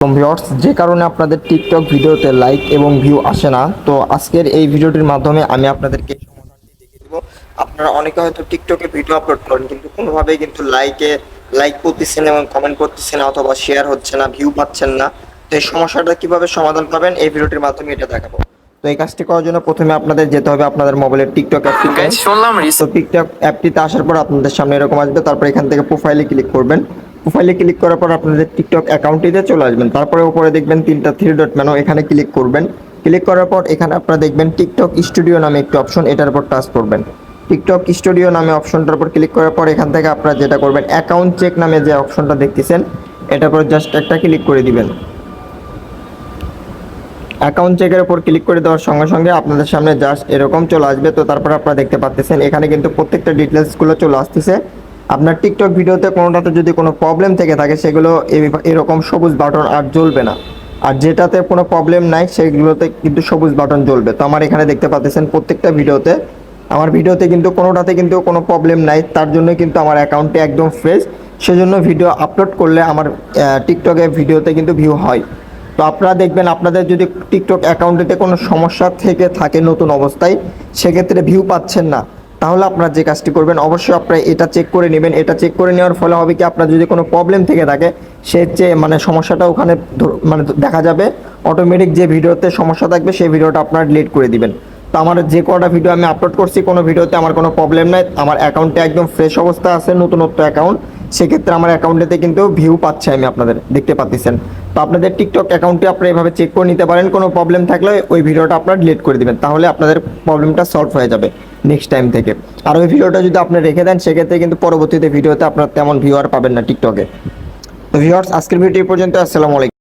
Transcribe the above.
Viewers যে কারণে আপনাদের টিকটক ভিডিওতে লাইক এবং ভিউ আসে না তো আজকের এই ভিডিওটির মাধ্যমে আমি আপনাদেরকে সমাধানটি দেখিয়ে দেবো। আপনারা অনেকে হয়তো টিকটকে ভিডিও আপলোড করেন কিন্তু কোনোভাবেই কিন্তু লাইকে লাইক করতেছেন এবং কমেন্ট করতেছেন না অথবা শেয়ার হচ্ছে না ভিউ পাচ্ছেন না। তো এই সমস্যাটা কীভাবে সমাধান পাবেন এই ভিডিওটির মাধ্যমে এটা দেখাবো। তো এই কাজটি করার জন্য প্রথমে আপনাদের যেতে হবে আপনাদের মোবাইলের টিকটক অ্যাপটিতে শুনলাম তো টিকটক অ্যাপটিতে আসার পর আপনাদের সামনে এরকম আসবে তারপর এখান থেকে প্রোফাইলে ক্লিক করবেন। প্রোফাইলে ক্লিক করার পর আপনাদের টিকটক অ্যাকাউন্টটিতে চলে আসবেন। তারপরে উপরে দেখবেন তিনটা থ্রি ডট মেনু এখানে ক্লিক করবেন। ক্লিক করার পর এখানে আপনারা দেখবেন টিকটক স্টুডিও নামে একটি অপশন এটার উপর টাচ করবেন। টিকটক স্টুডিও নামে অপশনটার উপর ক্লিক করার পর এখান থেকে আপনারা যেটা করবেন অ্যাকাউন্ট চেক নামে যে অপশনটা দেখতেছেন, এটার উপর জাস্ট একটা ক্লিক করে দিবেন। অ্যাকাউন্ট চেকের উপর ক্লিক করে দেওয়ার সঙ্গে সঙ্গে আপনাদের সামনে জাস্ট এরকম চলে আসবে। তো তারপর আপনারা দেখতে পাচ্ছেন এখানে কিন্তু প্রত্যেকটা ডিটেলসগুলো চলে আসতেছে। আপনার টিকটক ভিডিওতে কোনোটাতে যদি কোনো প্রবলেম থেকে থাকে, সেগুলো এরকম সবুজ বাটন আর জ্বলবে না। আর যেটাতে কোনো প্রবলেম নাই, সেগুলোতে কিন্তু সবুজ বাটন জ্বলবে। তো আমার এখানে দেখতে পাচ্ছেন প্রত্যেকটা ভিডিওতে। আমার ভিডিওতে কিন্তু কোনোটাতে কিন্তু কোনো প্রবলেম নাই। তার জন্য কিন্তু আমার অ্যাকাউন্টে একদম ফ্রেশ সেজন্য ভিডিও আপলোড করলে আমার টিকটকে ভিডিওতে কিন্তু ভিউ হয়। তো আপনারা দেখবেন, আপনাদের যদি টিকটক অ্যাকাউন্টেতে কোনো সমস্যা থেকে থাকে নতুন অবস্থায়, সেক্ষেত্রে ভিউ পাচ্ছেন না। তাহলে আপনারা যে কাজটি করবেন, অবশ্যই আপনারা এটা চেক করে নেবেন। এটা চেক করে নেওয়ার ফলে হবে কি, আপনার যদি কোনো প্রবলেম থেকে থাকে, সে যে মানে সমস্যাটা ওখানে মানে দেখা যাবে। অটোমেটিক যে ভিডিওতে সমস্যা থাকবে, সেই ভিডিওটা আপনারা ডিলিট করে দিবেন। তো আমার যে কটা ভিডিও আমি আপলোড করছি, কোনো ভিডিওতে আমার কোনো প্রবলেম নাই। আমার অ্যাকাউন্টে একদম ফ্রেশ অবস্থা আছে, নতুনত্ব অ্যাকাউন্ট সেক্ষেত্রে আমার অ্যাকাউন্টেতে কিন্তু ভিউ পাচ্ছে আমি আপনাদের, দেখতে পাচ্ছেন তো আপনাদের টিকটক অ্যাকাউন্টে আপনারা এভাবে চেক করে নিতে পারেন, কোনো প্রবলেম থাকলে ওই ভিডিওটা আপনারা ডিলিট করে দিবেন। তাহলে আপনাদের প্রবলেমটা সলভ হয়ে যাবে। নেক্সট টাইম থেকে। আর ওই ভিডিওটা যদি আপনি রেখে দেন, সেক্ষেত্রে কিন্তু পরবর্তীতে ভিডিওতে আপনার তেমন ভিউয়ার পাবেন না টিকটকে ভিউয়ার্স আজকের ভিডিও পর্যন্ত, আসসালামু আলাইকুম।